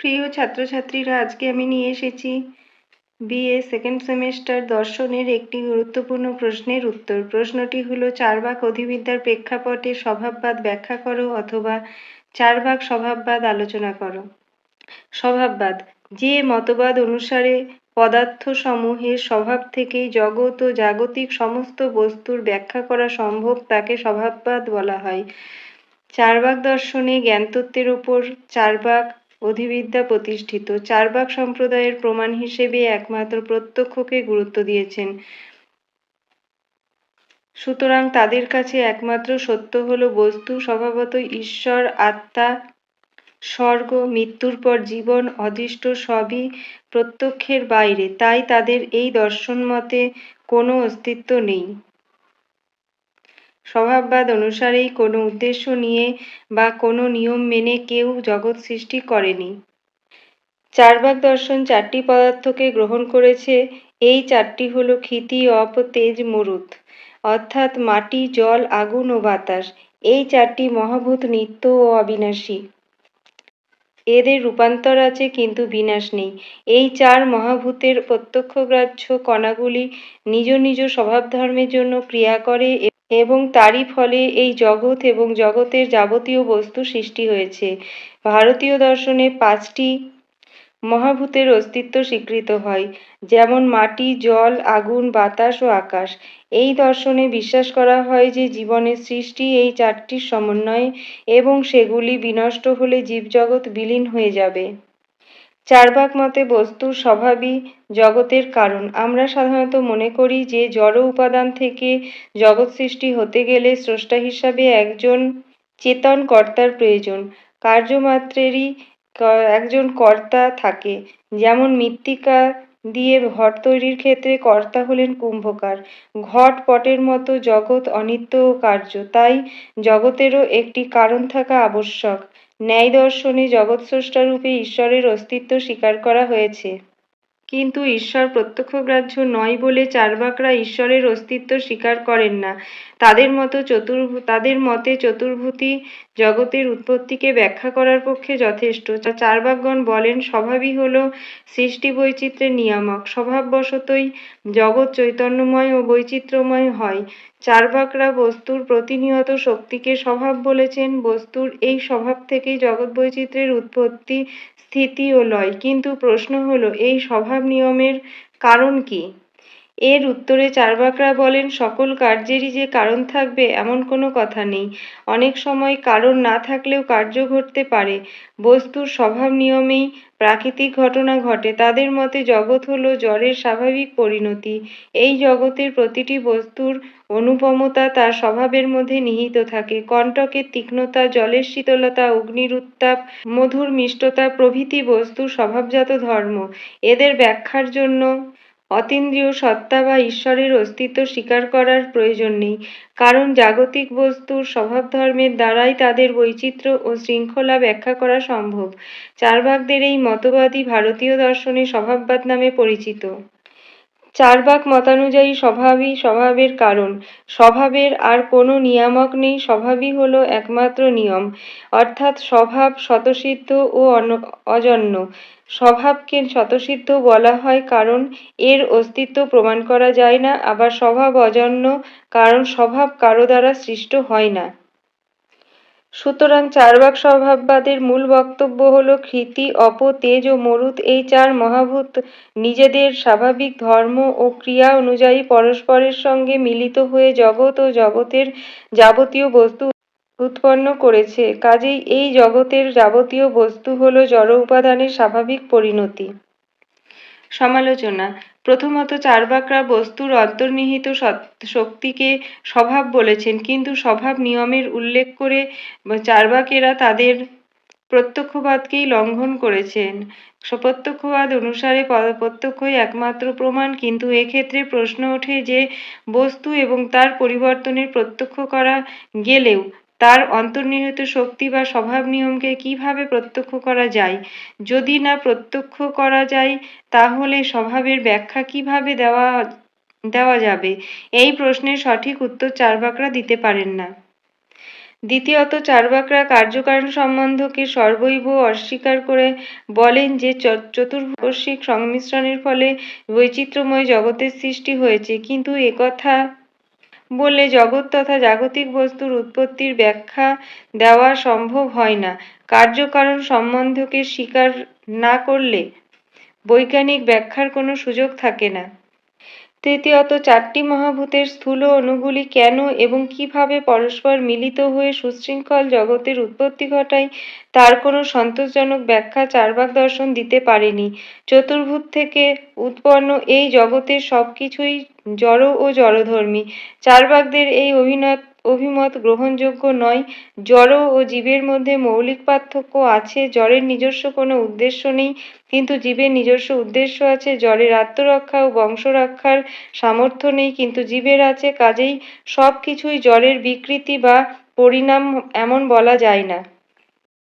প্রিয় ছাত্রছাত্রীরা, আজকে আমি নিয়ে এসেছি বিএ সেকেন্ড সেমেস্টার দর্শনের একটি গুরুত্বপূর্ণ প্রশ্নের উত্তর। প্রশ্নটি হলো, চারবাক অধিবিদ্যার প্রেক্ষাপটে স্বভাববাদ ব্যাখ্যা করো অথবা চারবাক স্বভাববাদ আলোচনা করো। স্বভাববাদ, যে মতবাদ অনুসারে পদার্থসমূহের স্বভাব থেকেই জগৎ ও জাগতিক সমস্ত বস্তুর ব্যাখ্যা করা সম্ভব, তাকে স্বভাববাদ বলা হয়। চারবাক দর্শনে জ্ঞানতত্ত্বের উপর চারবাক অধিবিদ্যা প্রতিষ্ঠিত। চারবাক সম্প্রদায়ের প্রমাণ হিসেবে একমাত্র প্রত্যক্ষকে গুরুত্ব দিয়েছেন। সুতরাং তাদের কাছে একমাত্র সত্য হল বস্তু, স্বভাবত ঈশ্বর, আত্মা, স্বর্গ, মৃত্যুর পর জীবন, অদৃষ্ট সবই প্রত্যক্ষের বাইরে। তাই তাদের এই দর্শন মতে কোনো অস্তিত্ব নেই। স্বভাববাদ অনুসারেই কোনো উদ্দেশ্য নিয়ে বা কোনো নিয়ম মেনে কেউ জগৎ সৃষ্টি করেনি। চারবাক দর্শন চারটি পদার্থকে গ্রহণ করেছে। এই চারটি হলো ক্ষিতি, অপ, তেজ, মরুত। অর্থাৎ মাটি, জল, আগুন ও বাতাস। এই চারটি মহাভূত নিত্য ও অবিনাশী। এদের রূপান্তর আছে কিন্তু বিনাশ নেই। এই চার মহাভূতের প্রত্যক্ষগ্রাহ্য কণাগুলি নিজ নিজ স্বভাব ধর্মের জন্য ক্রিয়া করে এবং তারই ফলে এই জগৎ এবং জগতের যাবতীয় বস্তু সৃষ্টি হয়েছে। ভারতীয় দর্শনে পাঁচটি মহাভূতের অস্তিত্ব স্বীকৃত হয়, যেমন মাটি, জল, আগুন, বাতাস ও আকাশ। এই দর্শনে বিশ্বাস করা হয় যে জীবনের সৃষ্টি এই চারটির সমন্বয়ে এবং সেগুলি বিনষ্ট হলে জীবজগৎ বিলীন হয়ে যাবে। চারবাক মতে বস্তুর স্বভাবই জগতের কারণ। আমরা সাধারণত মনে করি যে, জড় উপাদান থেকে জগৎ সৃষ্টি হতে গেলে স্রষ্টা হিসাবে একজন চেতন কর্তার প্রয়োজন। কার্যমাত্রেরই একজন কর্তা থাকে। যেমন মৃত্তিকা দিয়ে ঘট তৈরির ক্ষেত্রে কর্তা হলেন কুম্ভকার। ঘট পটের মতো জগৎ অনিত্য ও কার্য। তাই জগতেরও একটি কারণ থাকা আবশ্যক। ন্যায় দর্শনে জগৎস্রষ্টারূপে ঈশ্বরের অস্তিত্ব স্বীকার করা হয়েছে। কিন্তু ঈশ্বর প্রত্যক্ষগ্রাহ্য নয় বলে চার্বাকরা ঈশ্বরের অস্তিত্ব স্বীকার করেন না। তাদের মতো চতুর তাদের মতে চতুর্ভূতি জগতের উৎপত্তিকে ব্যাখ্যা করার পক্ষে যথেষ্ট। চার্বাকগণ বলেন, স্বভাবই হল সৃষ্টি বৈচিত্র্যের নিয়ামক। স্বভাববশতই জগৎ চৈতন্যময় ও বৈচিত্র্যময় হয়। চার্বাকরা বস্তুর প্রতিনিয়ত শক্তিকে স্বভাব বলেছেন। বস্তুর এই স্বভাব থেকেই জগৎ বৈচিত্র্যের উৎপত্তি, স্থিতি ও লয়। কিন্তু প্রশ্ন হলো, এই স্বভাব নিয়মের কারণ কি? এর উত্তরে চার্বাকরা বলেন, সকল কার্যেরই যে কারণ থাকবে এমন কোনো কথা নেই। অনেক সময় কারণ না থাকলেও কার্য ঘটতে পারে। বস্তুর স্বভাব নিয়মেই প্রাকৃতিক ঘটনা ঘটে। তাদের মতে জগৎ হলো জ্বরের স্বাভাবিক পরিণতি। এই জগতের প্রতিটি বস্তুর অনুপমতা তার স্বভাবের মধ্যে নিহিত থাকে। কণ্টকের তীক্ষ্ণতা, জলের শীতলতা, অগ্নির উত্তাপ, মধুর মিষ্টতা প্রভৃতি বস্তু স্বভাবজাত ধর্ম। এদের ব্যাখ্যার জন্য অতীন্দ্রিয় সত্তা বা ঈশ্বরের অস্তিত্ব স্বীকার করার প্রয়োজন নেই। কারণ জাগতিক বস্তুর স্বভাব ধর্মের দ্বারাই তাদের বৈচিত্র্য ও শৃঙ্খলা ব্যাখ্যা করা সম্ভব। চার্বাকদের এই মতবাদই ভারতীয় দর্শনে স্বভাববাদ নামে পরিচিত। চারবাক মতানুযায়ী স্বভাবই স্বভাবের কারণ। স্বভাবের আর কোনো নিয়ামক নেই, স্বভাবই হলো একমাত্র নিয়ম। অর্থাৎ স্বভাব স্বতঃসিদ্ধ ও অজন্য। স্বভাবকে স্বতঃসিদ্ধ বলা হয় কারণ এর অস্তিত্ব প্রমাণ করা যায় না। আবার স্বভাব অজন্য কারণ স্বভাব কারও দ্বারা সৃষ্ট হয় না। সুতরাং চার্বাক স্বভাববাদের মূল বক্তব্য হল ক্ষিতি অপ তেজ ও মরুত। এই চার মহাভূত নিজেদের স্বাভাবিক ধর্ম ও ক্রিয়া অনুযায়ী পরস্পরের সঙ্গে মিলিত হয়ে জগৎ ও জগতের যাবতীয় বস্তু উৎপন্ন করেছে। কাজেই এই জগতের যাবতীয় বস্তু হল জড় উপাদানের স্বাভাবিক পরিণতি। সমালোচনা প্রথমত চার্বাকরা বস্তুর অন্তর্নিহিত শক্তিকে স্বভাব বলেছেন। কিন্তু স্বভাব নিয়মের উল্লেখ করে চার্বাকেরা তাদের প্রত্যক্ষবাদকেই লঙ্ঘন করেছেন। প্রত্যক্ষবাদ অনুসারে প্রত্যক্ষই একমাত্র প্রমাণ, কিন্তু এক্ষেত্রে প্রশ্ন ওঠে যে বস্তু এবং তার পরিবর্তনের প্রত্যক্ষ করা গেলেও তার অন্তর্নিহিত শক্তি বা স্বভাব নিয়মকে কীভাবে প্রত্যক্ষ করা যায়? যদি না প্রত্যক্ষ করা যায়, তাহলে স্বভাবের ব্যাখ্যা কীভাবে দেওয়া দেওয়া যাবে? এই প্রশ্নের সঠিক উত্তর চার্বাকরা দিতে পারেন না। দ্বিতীয়ত, চার্বাকরা কার্যকারণ সম্বন্ধকে সর্বৈব অস্বীকার করে বলেন যে চ- চতুর্বর্ষিক সংমিশ্রণের ফলে বৈচিত্র্যময় জগতের সৃষ্টি হয়েছে। কিন্তু একথা বললে, জগৎ তথা জাগতিক বস্তুর উৎপত্তির ব্যাখ্যা দেওয়া সম্ভব হয় না। কার্যকারণ সম্বন্ধকে স্বীকার না করলে বৈজ্ঞানিক ব্যাখ্যার কোনো সুযোগ থাকে না। তৃতীয়ত, চারটি মহাভূতের স্থূল অণুগুলি কেন এবং কীভাবে পরস্পর মিলিত হয়ে সুশৃঙ্খল জগতের উৎপত্তি ঘটায়, তার কোনো সন্তোষজনক ব্যাখ্যা চার্বাক দর্শন দিতে পারেনি। চতুর্ভূত থেকে উৎপন্ন এই জগতের সবকিছুই জড় ও জড়ধর্মী। চার্বাকদের এই অভিনত অভিমত গ্রহণযোগ্য নয়। জড় ও জীবের মধ্যে মৌলিক পার্থক্য আছে। জড়ের নিজস্ব কোনো উদ্দেশ্য নেই, কিন্তু জীবের নিজস্ব উদ্দেশ্য আছে। জড়ের আত্মরক্ষা ও বংশ বংশরক্ষার সামর্থ্য নেই, কিন্তু জীবের আছে। কাজেই সব কিছুই জড়ের বিকৃতি বা পরিণাম এমন বলা যায় না।